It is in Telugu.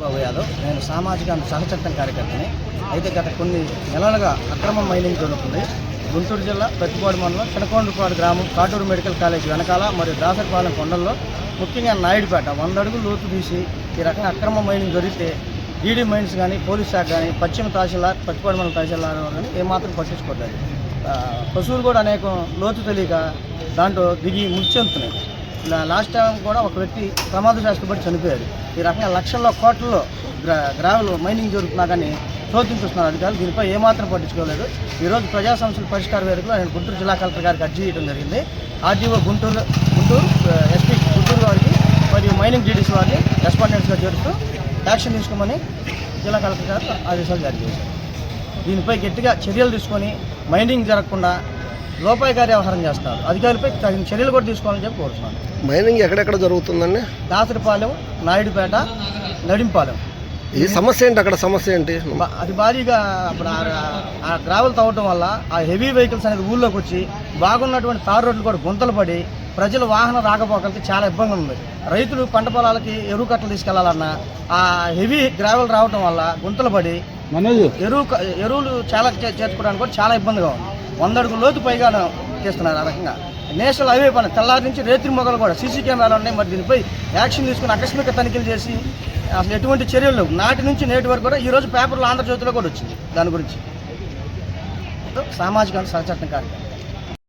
బాబు యాదవ్. నేను సామాజిక సహచట్టం కార్యకర్తని. అయితే గత కొన్ని నెలలుగా అక్రమ మైనింగ్ జరుగుతుంది. గుంటూరు జిల్లా ప్రతిపాడు మండలం కనకొండపాడు గ్రామం కాటూరు మెడికల్ కాలేజ్ వెనకాల మరియు దాసరపాలెం కొండల్లో ముఖ్యంగా నాయుడుపేట వంద అడుగులు లోతు తీసి ఈ రకంగా అక్రమ మైనింగ్ జరిగితే ఈడీ మైన్స్ కానీ పోలీస్ శాఖ కానీ పశ్చిమ తహసీల్దార్ ప్రతిపాడు మండల తహసీల్దార్ కానీ ఏమాత్రం పట్టించుకోలేదు పశువులు కూడా అనేక లోతు తెలియక దాంట్లో దిగి ముచ్చెంతున్నాయి లాస్ట్ టైం కూడా ఒక వ్యక్తి ప్రమాదశాస్త్రపడి చనిపోయారు ఈ రకంగా లక్షల్లో కోట్లలో గ్రా గ్రావెల్ మైనింగ్ జరుగుతున్నా కానీ శోధించుస్తున్నారు అధికారులు. దీనిపై ఏమాత్రం పట్టించుకోలేదు. ఈరోజు ప్రజా సమస్యల పరిష్కార వేదికలో ఆయన గుంటూరు జిల్లా కలెక్టర్ గారికి అర్జీ చేయడం జరిగింది. ఆర్డీఓ గుంటూరు గుంటూరు ఎస్పీ గుంటూరు వారికి మరియు మైనింగ్ డీడీసీ వారిని రెస్పాండెంట్స్గా చేరుతూ యాక్షన్ తీసుకోమని జిల్లా కలెక్టర్ గారు ఆదేశాలు జారీ చేశారు. దీనిపై గట్టిగా చర్యలు తీసుకొని మైనింగ్ జరగకుండా లోపాయికారి వ్యవహారం చేస్తారు. అధికారులపై తగిన చర్యలు కూడా తీసుకోవాలని చెప్పి కోరుతున్నాను. మైనింగ్ ఎక్కడెక్కడ జరుగుతుందండి? దాసరిపాలెం నాయుడుపేట నడింపాలెం. ఈ సమస్య ఏంటి? అక్కడ సమస్య ఏంటి? అది భారీగా అప్పుడు ఆ- గ్రావెల్ తవ్వటం వల్ల ఆ హెవీ వెహికల్స్ అనేది ఊళ్ళోకి వచ్చి బాగున్నటువంటి తారు రోడ్లు కూడా గుంతలు పడి ప్రజల వాహన రాకపోకలకి చాలా ఇబ్బంది ఉంది. రైతులు పంట పొలాలకి ఎరువు కట్టలు తీసుకెళ్ళాలన్నా ఆ హెవీ గ్రావెల్ రావటం వల్ల గుంతలు పడి ఎరువు ఎరువులు చాలా చే- చేర్చుకోవడానికి కూడా చాలా ఇబ్బందిగా ఉంది. వంద అడుగుల లోతు పైగా చేస్తున్నారు ఆ రకంగా. నేషనల్ హైవే పని తెల్లారి నుంచి రేత్రి మొగలు కూడా సీసీ కెమెరాలు ఉన్నాయి. మరి దీనిపై యాక్షన్ తీసుకుని ఆకస్మిక తనిఖీలు చేసి అసలు ఎటువంటి చర్యలు లేవు. నాటి నుంచి నేటి వరకు కూడా ఈరోజు పేపర్లో ఆంధ్రజ్యోతిలో కూడా వచ్చింది. దాని గురించి. సామాజిక సహచట్టం కార్యక్రమం.